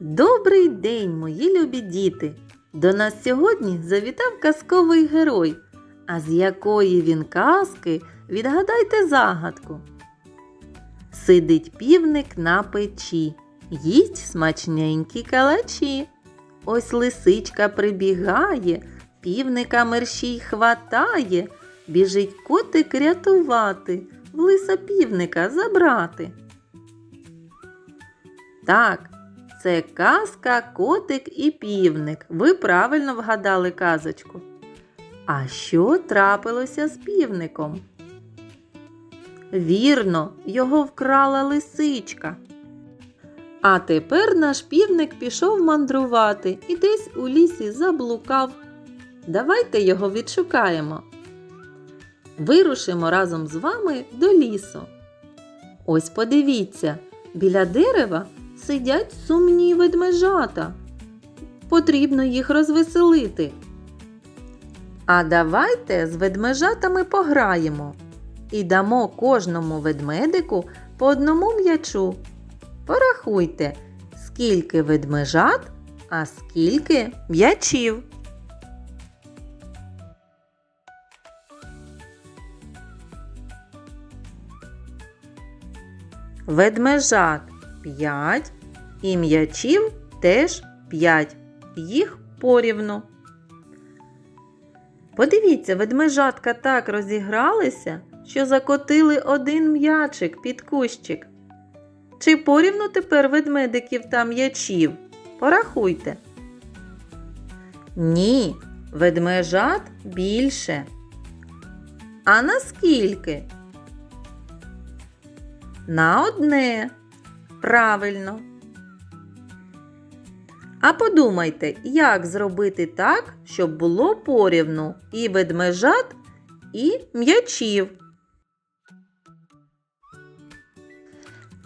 Добрий день, мої любі діти! До нас сьогодні завітав казковий герой. А з якої він казки відгадайте загадку. Сидить півник на печі, їсть смачненькі калачі. Ось лисичка прибігає, півника мерщій хватає, біжить котик рятувати, в лиса півника забрати. Так, це казка Котик і півник. Ви правильно вгадали казочку. А що трапилося з півником? Вірно, його вкрала лисичка. А тепер наш півник пішов мандрувати і десь у лісі заблукав. Давайте його відшукаємо. Вирушимо разом з вами до лісу. Ось подивіться, біля дерева сидять сумні ведмежата. Потрібно їх розвеселити. А давайте з ведмежатами пограємо і дамо кожному ведмедику по одному м'ячу. Порахуйте, скільки ведмежат, а скільки м'ячів. Ведмежат 5 і м'ячів теж 5. Їх порівну. Подивіться, ведмежатка так розігралися, що закотили один м'ячик під кущик. Чи порівну тепер ведмедиків та м'ячів? Порахуйте. Ні, ведмежат більше. А наскільки? На одне. Правильно. А подумайте, як зробити так, щоб було порівну і ведмежат, і м'ячів.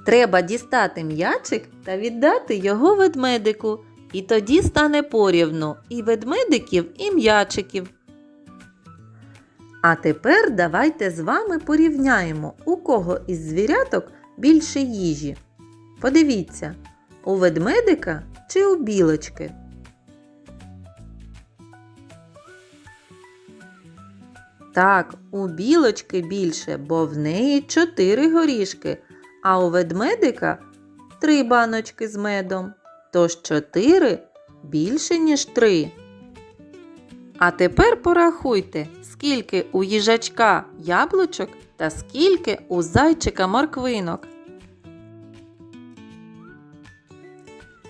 Треба дістати м'ячик та віддати його ведмедику. І тоді стане порівну і ведмедиків, і м'ячиків. А тепер давайте з вами порівняємо, у кого із звіряток більше їжі. Подивіться, у ведмедика чи у білочки. Так, у білочки більше, бо в неї чотири горішки, а у ведмедика три баночки з медом. Тож чотири більше, ніж три. А тепер порахуйте, скільки у їжачка яблучок та скільки у зайчика морквинок.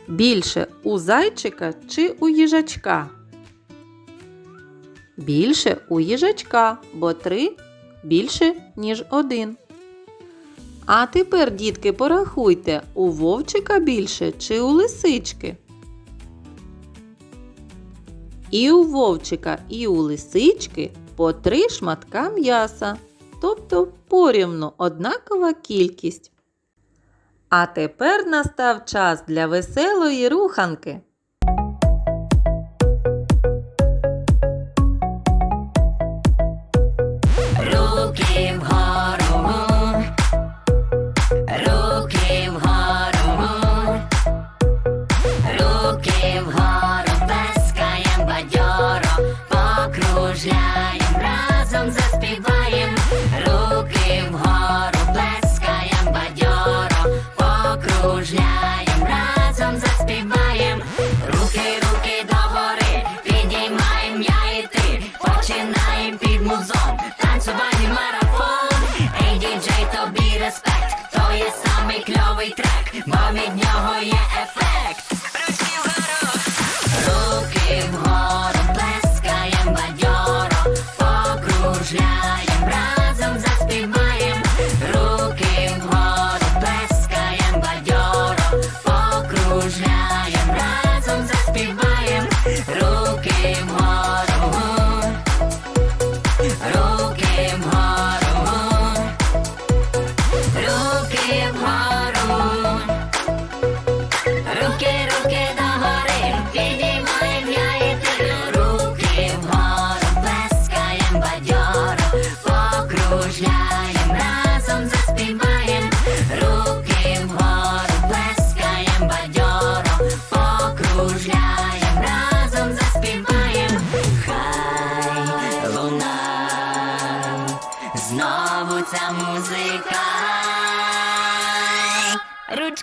Більше у зайчика чи у їжачка? Більше у їжачка, бо три більше, ніж один. А тепер, дітки, порахуйте, у вовчика більше чи у лисички? І у вовчика, і у лисички по три шматка м'яса, тобто порівну однакова кількість. А тепер настав час для веселої руханки.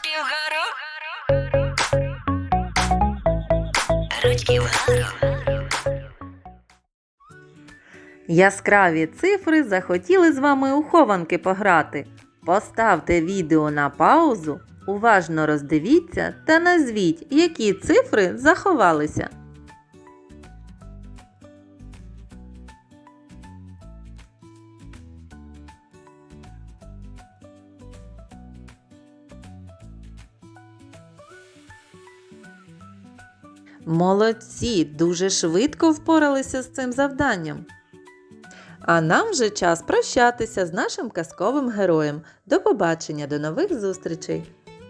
Ручки вгору. Ручки вгору. Яскраві цифри захотіли з вами у хованки пограти. Поставте відео на паузу, уважно роздивіться та назвіть, які цифри заховалися. Молодці, дуже швидко впоралися з цим завданням. А нам вже час прощатися з нашим казковим героєм. До побачення, до нових зустрічей!